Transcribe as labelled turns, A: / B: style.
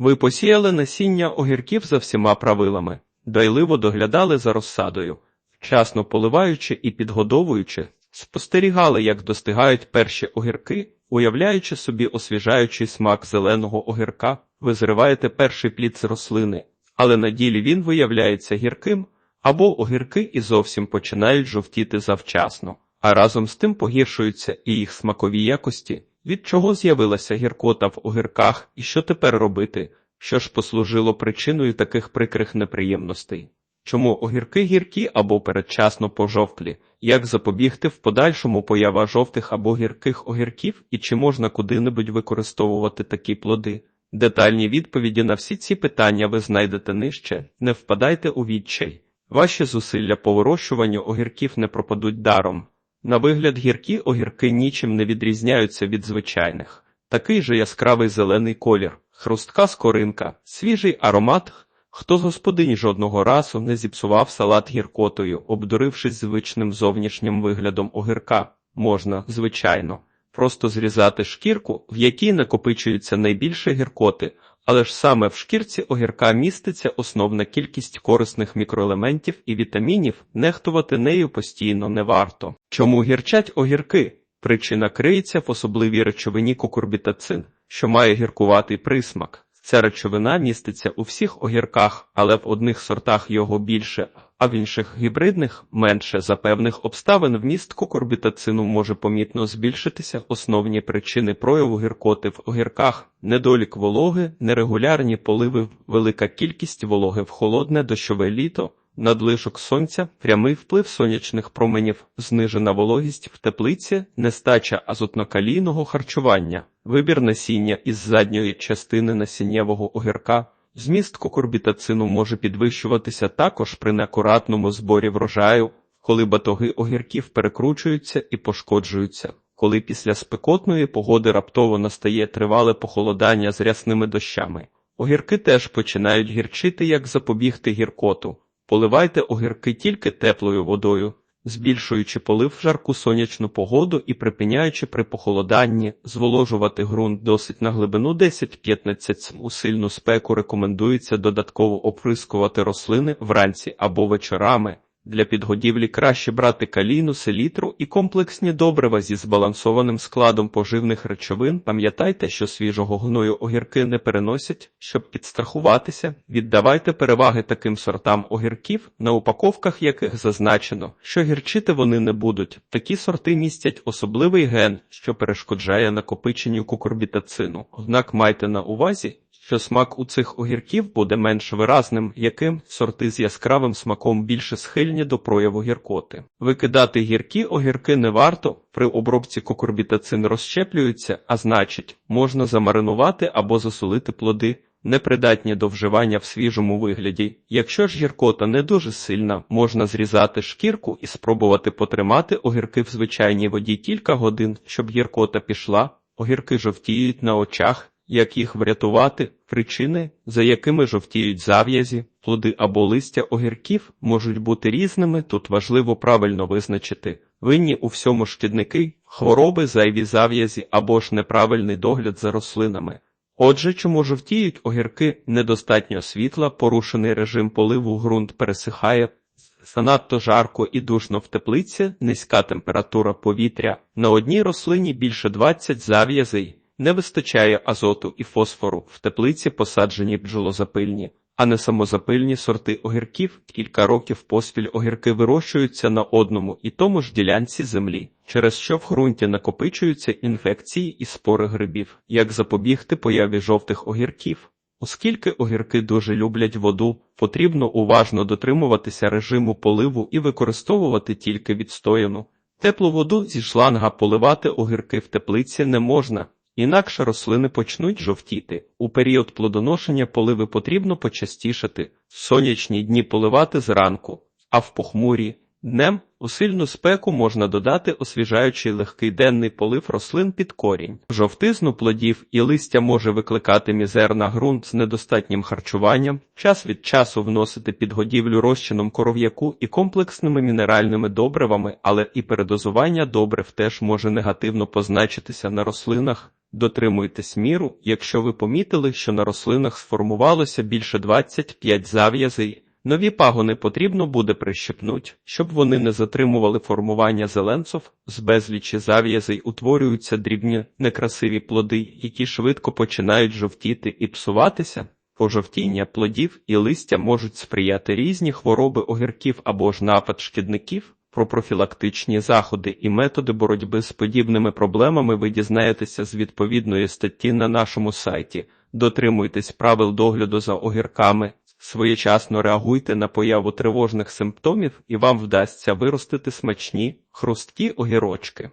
A: Ви посіяли насіння огірків за всіма правилами, дайливо доглядали за розсадою, вчасно поливаючи і підгодовуючи, спостерігали, як достигають перші огірки, уявляючи собі освіжаючий смак зеленого огірка, ви зриваєте перший плід з рослини, але на ділі він виявляється гірким, або огірки і зовсім починають жовтіти завчасно, а разом з тим погіршуються і їх смакові якості, від чого з'явилася гіркота в огірках, і що тепер робити, що ж послужило причиною таких прикрих неприємностей. Чому огірки гіркі або передчасно пожовклі? Як запобігти в подальшому поява жовтих або гірких огірків і чи можна куди-небудь використовувати такі плоди? Детальні відповіді на всі ці питання ви знайдете нижче. Не впадайте у відчай. Ваші зусилля по вирощуванню огірків не пропадуть даром. На вигляд гіркі огірки нічим не відрізняються від звичайних. Такий же яскравий зелений колір, хрустка скоринка, свіжий аромат. Хто з господинь жодного разу не зіпсував салат гіркотою, обдурившись звичним зовнішнім виглядом огірка, можна, звичайно, просто зрізати шкірку, в якій накопичується найбільше гіркоти, але ж саме в шкірці огірка міститься основна кількість корисних мікроелементів і вітамінів, нехтувати нею постійно не варто. Чому гірчать огірки? Причина криється в особливій речовині кукурбітацин, що має гіркуватий присмак. Ця речовина міститься у всіх огірках, але в одних сортах його більше, а в інших гібридних менше. За певних обставин вміст кукурбітацину може помітно збільшитися. Основні причини прояву гіркоти в огірках недолік вологи, нерегулярні поливи, велика кількість вологи в холодне дощове літо. Надлишок сонця, прямий вплив сонячних променів, знижена вологість в теплиці, нестача азотнокалійного харчування, вибір насіння із задньої частини насіннєвого огірка. Зміст кукурбітацину може підвищуватися також при неакуратному зборі врожаю, коли батоги огірків перекручуються і пошкоджуються, коли після спекотної погоди раптово настає тривале похолодання з рясними дощами. Огірки теж починають гірчити, як запобігти гіркоту. Поливайте огірки тільки теплою водою, збільшуючи полив в жарку сонячну погоду і припиняючи при похолоданні, зволожувати ґрунт досить на глибину 10-15 см. У сильну спеку рекомендується додатково оприскувати рослини вранці або вечорами. Для підгодівлі краще брати калійну, селітру і комплексні добрива зі збалансованим складом поживних речовин. Пам'ятайте, що свіжого гною огірки не переносять. Щоб підстрахуватися, віддавайте переваги таким сортам огірків, на упаковках яких зазначено, що гірчити вони не будуть. Такі сорти містять особливий ген, що перешкоджає накопиченню кукурбітацину. Однак майте на увазі, що смак у цих огірків буде менш виразним, яким сорти з яскравим смаком більше схильні до прояву гіркоти. Викидати гіркі огірки не варто, при обробці кукурбітацин розщеплюється, а значить, можна замаринувати або засолити плоди, непридатні до вживання в свіжому вигляді. Якщо ж гіркота не дуже сильна, можна зрізати шкірку і спробувати потримати огірки в звичайній воді кілька годин, щоб гіркота пішла, огірки жовтіють на очах. Як їх врятувати, причини, за якими жовтіють зав'язі, плоди або листя огірків, можуть бути різними. Тут важливо правильно визначити винні у всьому шкідники, хвороби, зайві зав'язі або ж неправильний догляд за рослинами. Отже, чому жовтіють огірки, недостатньо світла, порушений режим поливу ґрунт пересихає, занадто жарко і душно в теплиці, низька температура повітря, на одній рослині більше 20 зав'язей. Не вистачає азоту і фосфору в теплиці посаджені бджолозапильні, а не самозапильні сорти огірків. Кілька років поспіль огірки вирощуються на одному і тому ж ділянці землі, через що в ґрунті накопичуються інфекції і спори грибів. Як запобігти появі жовтих огірків? Оскільки огірки дуже люблять воду, потрібно уважно дотримуватися режиму поливу і використовувати тільки відстояну. Теплу воду зі шланга поливати огірки в теплиці не можна. Інакше рослини почнуть жовтіти. У період плодоношення поливи потрібно почастішати, в сонячні дні поливати зранку, а в похмурі днем у сильну спеку можна додати освіжаючий легкий денний полив рослин під корінь. Жовтизну плодів і листя може викликати мізер на ґрунт з недостатнім харчуванням, час від часу вносити підгодівлю розчином коров'яку і комплексними мінеральними добривами, але і передозування добрив теж може негативно позначитися на рослинах. Дотримуйтесь міру, якщо ви помітили, що на рослинах сформувалося більше 25 зав'язей. Нові пагони потрібно буде прищепнуть, щоб вони не затримували формування зеленців, з безлічі зав'язей утворюються дрібні некрасиві плоди, які швидко починають жовтіти і псуватися. Пожовтіння плодів і листя можуть сприяти різні хвороби огірків або ж напад шкідників. Про профілактичні заходи і методи боротьби з подібними проблемами ви дізнаєтеся з відповідної статті на нашому сайті. Дотримуйтесь правил догляду за огірками, своєчасно реагуйте на появу тривожних симптомів, і вам вдасться виростити смачні, хрусткі огірочки.